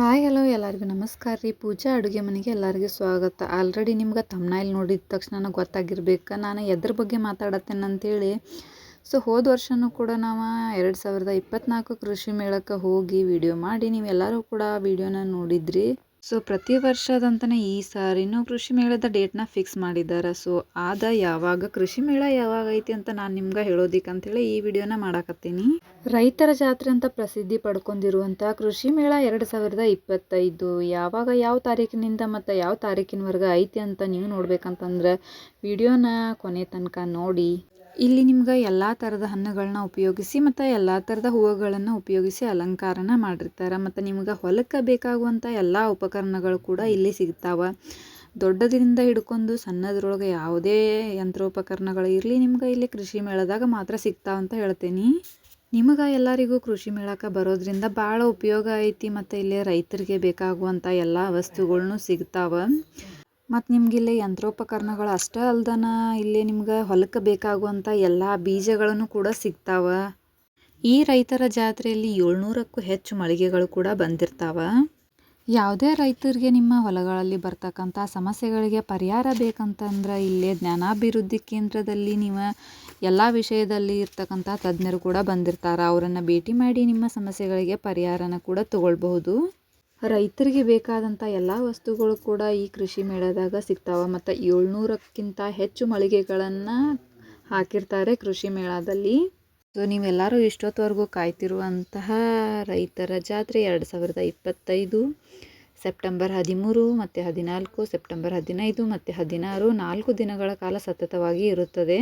Hi, hello, ಎಲ್ಲರಿಗೂ ನಮಸ್ಕಾರ ರೀ. ಪೂಜಾ ಅಡುಗೆ ಮನೆಗೆ ಎಲ್ಲರಿಗೂ ಸ್ವಾಗತ. ಆಲ್ರೆಡಿ ನಿಮ್ಗೆ ತಮ್ನಾಯಿಲ್ ನೋಡಿದ ತಕ್ಷಣ ಗೊತ್ತಾಗಿರ್ಬೇಕು. ನಾನು ಎದ್ರ ಬಗ್ಗೆ ಮಾತಾಡತ್ತೇನೆ ಅಂತೇಳಿ, ಸೊ ಹೋದ ವರ್ಷನೂ ಕೂಡ ನಾವು ಎರಡು ಸಾವಿರದ ಇಪ್ಪತ್ತ್ನಾಲ್ಕು ಕೃಷಿ ಮೇಳಕ್ಕೆ ಹೋಗಿ ವಿಡಿಯೋ ಮಾಡಿ, ನೀವೆಲ್ಲರೂ ಕೂಡ ವಿಡಿಯೋನ ನೋಡಿದ್ರಿ. ಸೊ ಪ್ರತಿ ವರ್ಷದಂತನೇ ಈ ಸಾರಿನೂ ಕೃಷಿ ಮೇಳದ ಡೇಟ್ನ ಫಿಕ್ಸ್ ಮಾಡಿದ್ದಾರೆ ಸೊ ಆದ ಯಾವಾಗ, ಕೃಷಿ ಮೇಳ ಯಾವಾಗ ಐತಿ ಅಂತ ನಾನು ನಿಮ್ಗೆ ಹೇಳೋದಿಕ್ಕೆ ಅಂತೇಳಿ ಈ ವಿಡಿಯೋನ ಮಾಡಾಕತ್ತೀನಿ. ರೈತರ ಜಾತ್ರೆ ಅಂತ ಪ್ರಸಿದ್ಧಿ ಪಡ್ಕೊಂಡಿರುವಂಥ ಕೃಷಿ ಮೇಳ ಎರಡು ಸಾವಿರದ ಇಪ್ಪತ್ತೈದು. ಯಾವಾಗ, ಯಾವ ತಾರೀಕಿನಿಂದ ಮತ್ತು ಯಾವ ತಾರೀಕಿನವರೆಗೆ ಐತಿ ಅಂತ ನೀವು ನೋಡ್ಬೇಕಂತಂದ್ರೆ ವಿಡಿಯೋನ ಕೊನೆ ತನಕ ನೋಡಿ. ಇಲ್ಲಿ ನಿಮ್ಗೆ ಎಲ್ಲ ಥರದ ಹಣ್ಣುಗಳನ್ನ ಉಪಯೋಗಿಸಿ ಮತ್ತು ಎಲ್ಲ ಥರದ ಹೂವುಗಳನ್ನು ಉಪಯೋಗಿಸಿ ಅಲಂಕಾರನ ಮಾಡಿರ್ತಾರೆ. ಮತ್ತು ನಿಮ್ಗೆ ಹೊಲಕ್ಕೆ ಬೇಕಾಗುವಂಥ ಎಲ್ಲ ಉಪಕರಣಗಳು ಕೂಡ ಇಲ್ಲಿ ಸಿಗ್ತಾವೆ. ದೊಡ್ಡದರಿಂದ ಹಿಡ್ಕೊಂಡು ಸಣ್ಣದ್ರೊಳಗೆ ಯಾವುದೇ ಯಂತ್ರೋಪಕರಣಗಳು ಇರಲಿ ನಿಮ್ಗೆ ಇಲ್ಲಿ ಕೃಷಿ ಮೇಳದಾಗ ಮಾತ್ರ ಸಿಗ್ತಾವಂತ ಹೇಳ್ತೀನಿ. ನಿಮಗೆ ಎಲ್ಲರಿಗೂ ಕೃಷಿ ಮೇಳಕ್ಕೆ ಬರೋದ್ರಿಂದ ಭಾಳ ಉಪಯೋಗ ಐತಿ ಮತ್ತು ಇಲ್ಲಿ ರೈತರಿಗೆ ಬೇಕಾಗುವಂಥ ಎಲ್ಲ ವಸ್ತುಗಳನ್ನೂ ಸಿಗ್ತಾವೆ. ಮತ್ತು ನಿಮ್ಗೆ ಇಲ್ಲಿ ಯಂತ್ರೋಪಕರಣಗಳು ಅಷ್ಟೇ ಅಲ್ದನ ಇಲ್ಲಿ ನಿಮ್ಗೆ ಹೊಲಕ್ಕೆ ಬೇಕಾಗುವಂಥ ಎಲ್ಲ ಬೀಜಗಳನ್ನು ಕೂಡ ಸಿಗ್ತಾವೆ. ಈ ರೈತರ ಜಾತ್ರೆಯಲ್ಲಿ ಏಳ್ನೂರಕ್ಕೂ ಹೆಚ್ಚು ಮಳಿಗೆಗಳು ಕೂಡ ಬಂದಿರ್ತಾವೆ. ಯಾವುದೇ ರೈತರಿಗೆ ನಿಮ್ಮ ಹೊಲಗಳಲ್ಲಿ ಬರ್ತಕ್ಕಂಥ ಸಮಸ್ಯೆಗಳಿಗೆ ಪರಿಹಾರ ಬೇಕಂತಂದ್ರೆ ಇಲ್ಲೇ ಜ್ಞಾನಾಭಿವೃದ್ಧಿ ಕೇಂದ್ರದಲ್ಲಿ ನೀವು ಎಲ್ಲ ವಿಷಯದಲ್ಲಿ ಇರ್ತಕ್ಕಂಥ ತಜ್ಞರು ಕೂಡ ಬಂದಿರ್ತಾರೆ. ಅವರನ್ನು ಭೇಟಿ ಮಾಡಿ ನಿಮ್ಮ ಸಮಸ್ಯೆಗಳಿಗೆ ಪರಿಹಾರನ ಕೂಡ ತಗೊಳ್ಬಹುದು. ರೈತರಿಗೆ ಬೇಕಾದಂಥ ಎಲ್ಲ ವಸ್ತುಗಳು ಕೂಡ ಈ ಕೃಷಿ ಮೇಳದಾಗ ಸಿಗ್ತಾವೆ. ಮತ್ತು ಏಳ್ನೂರಕ್ಕಿಂತ ಹೆಚ್ಚು ಮಳಿಗೆಗಳನ್ನು ಹಾಕಿರ್ತಾರೆ ಕೃಷಿ ಮೇಳದಲ್ಲಿ. ಸೊ ನೀವೆಲ್ಲರೂ ಇಷ್ಟೊತ್ತವರೆಗೂ ಕಾಯ್ತಿರುವಂತಹ ರೈತರ ಜಾತ್ರೆ ಎರಡು ಸಾವಿರದ ಇಪ್ಪತ್ತೈದು ಸೆಪ್ಟೆಂಬರ್ ಹದಿಮೂರು ಮತ್ತು ಹದಿನಾಲ್ಕು ಸೆಪ್ಟೆಂಬರ್ ಹದಿನೈದು ಮತ್ತು ಹದಿನಾರು ನಾಲ್ಕು ದಿನಗಳ ಕಾಲ ಸತತವಾಗಿ ಇರುತ್ತದೆ.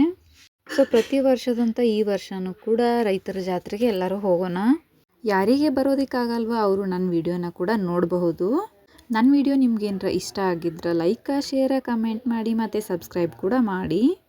ಸೊ ಪ್ರತಿ ವರ್ಷದಂಥ ಈ ವರ್ಷವೂ ಕೂಡ ರೈತರ ಜಾತ್ರೆಗೆ ಎಲ್ಲರೂ ಹೋಗೋಣ. ಯಾರಿಗೆ ಬರೋದಕ್ಕಾಗಲ್ವ ಅವರು ನನ್ನ ವಿಡಿಯೋನ ಕೂಡ ನೋಡಬಹುದು. ನನ್ನ ವಿಡಿಯೋ ನಿಮ್ಗೇನರ ಇಷ್ಟ ಆಗಿದ್ರೆ, ಲೈಕ್, ಶೇರ, ಕಮೆಂಟ್ ಮಾಡಿ ಮತ್ತು ಸಬ್ಸ್ಕ್ರೈಬ್ ಕೂಡ ಮಾಡಿ.